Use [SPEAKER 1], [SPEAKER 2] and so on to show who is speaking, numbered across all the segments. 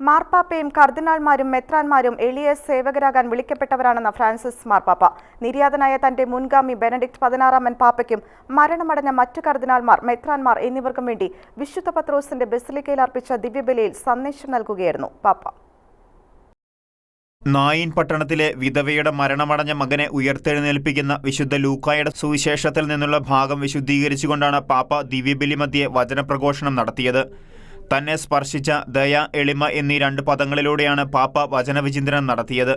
[SPEAKER 1] മാർപ്പാപ്പയും കർദിനാൾമാരും മെത്രാൻമാരും എളിയ സേവകരാകാൻ വിളിക്കപ്പെട്ടവരാണെന്ന ഫ്രാൻസിസ് മാർപ്പാപ്പ. നിര്യാതനായ തന്റെ മുൻഗാമി ബെനഡിക്ട് പതിനാറാമൻ പാപ്പയ്ക്കും മരണമടഞ്ഞ മറ്റു കർദിനാൾമാർ മെത്രാൻമാർ എന്നിവർക്കും വേണ്ടി വിശുദ്ധ പത്രോസിന്റെ ബസിലിക്കയിൽ അർപ്പിച്ച ദിവ്യബലിയിൽ സന്ദേശം നൽകുകയായിരുന്നു പാപ്പ.
[SPEAKER 2] നായിൻ പട്ടണത്തിലെ വിധവയുടെ മരണമടഞ്ഞ മകനെ ഉയർത്തെഴുന്നേൽപ്പിക്കുന്ന വിശുദ്ധ ലൂക്കായുടെ സുവിശേഷത്തിൽ നിന്നുള്ള ഭാഗം വിശുദ്ധീകരിച്ചുകൊണ്ടാണ് പാപ്പ ദിവ്യബലി മധ്യേ വചനപ്രഘോഷണം നടത്തിയത്. തന്നെ സ്പർശിച്ച ദയ എളിമ എന്നീ രണ്ട് പദങ്ങളിലൂടെയാണ് പാപ്പ വചനവിചിന്തനം നടത്തിയത്.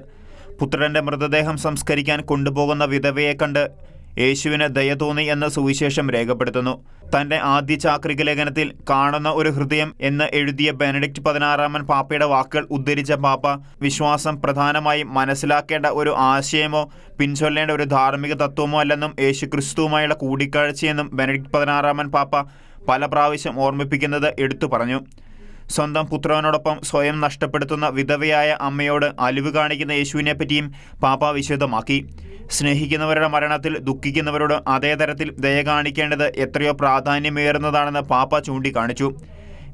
[SPEAKER 2] പുത്രന്റെ മൃതദേഹം സംസ്കരിക്കാൻ കൊണ്ടുപോകുന്ന വിധവയെ കണ്ട് യേശുവിന് ദയ തോന്നി എന്ന് സുവിശേഷം രേഖപ്പെടുത്തുന്നു. തന്റെ ആദ്യ ചാക്രിക ലേഖനത്തിൽ കാണുന്ന ഒരു ഹൃദയം എന്ന് എഴുതിയ ബെനഡിക്റ്റ് പതിനാറാമൻ പാപ്പയുടെ വാക്കുകൾ ഉദ്ധരിച്ച പാപ്പ വിശ്വാസം പ്രധാനമായും മനസ്സിലാക്കേണ്ട ഒരു ആശയമോ പിൻചൊല്ലേണ്ട ഒരു ധാർമ്മിക തത്വമോ അല്ലെന്നും യേശു ക്രിസ്തുവുമായുള്ള കൂടിക്കാഴ്ചയെന്നും ബെനഡിക്റ്റ് പതിനാറാമൻ പാപ്പ പല പ്രാവശ്യം ഓർമ്മിപ്പിക്കുന്നത് എടുത്തു പറഞ്ഞു. സ്വന്തം പുത്രനോടൊപ്പം സ്വയം നഷ്ടപ്പെടുത്തുന്ന വിധവയായ അമ്മയോട് അലിവ് കാണിക്കുന്ന യേശുവിനെ പറ്റിയും പാപ്പ വിശദമാക്കി. സ്നേഹിക്കുന്നവരുടെ മരണത്തിൽ ദുഃഖിക്കുന്നവരോട് അതേ തരത്തിൽ ദയ കാണിക്കേണ്ടത് എത്രയോ പ്രാധാന്യമേറുന്നതാണെന്ന് പാപ്പ ചൂണ്ടിക്കാണിച്ചു.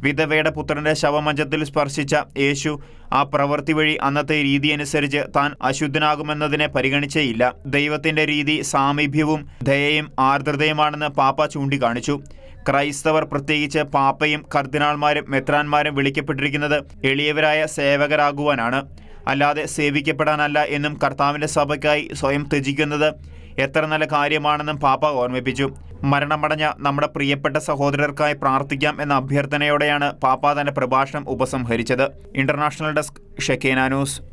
[SPEAKER 2] വിധവയുടെ പുത്രന്റെ ശവമഞ്ചത്തിൽ സ്പർശിച്ച യേശു ആ പ്രവൃത്തി വഴി അന്നത്തെ രീതി അനുസരിച്ച് താൻ അശുദ്ധനാകുമെന്നതിനെ പരിഗണിച്ചേയില്ല. ദൈവത്തിന്റെ രീതി സാമീപ്യവും ദയയും ആർദ്രതയുമാണെന്ന് പാപ്പ ചൂണ്ടിക്കാണിച്ചു. ക്രൈസ്തവർ പ്രത്യേകിച്ച് പാപ്പയും കർദിനാൾമാരും മെത്രാന്മാരും വിളിക്കപ്പെട്ടിരിക്കുന്നത് എളിയവരായ സേവകരാകുവാനാണ്. അല്ലാതെ സേവിക്കപ്പെടാനല്ല എന്നും കർത്താവിന്റെ സഭയ്ക്കായി സ്വയം ത്യജിക്കുന്നത് എത്ര നല്ല കാര്യമാണെന്നും പാപ്പ ഓർമ്മിപ്പിച്ചു. മരണമടഞ്ഞ നമ്മുടെ പ്രിയപ്പെട്ട സഹോദരർക്കായി പ്രാർത്ഥിക്കാം എന്ന അഭ്യർത്ഥനയോടെയാണ് പാപ്പ തന്റെ പ്രഭാഷണം ഉപസംഹരിച്ചത്. International desk Shekinah news.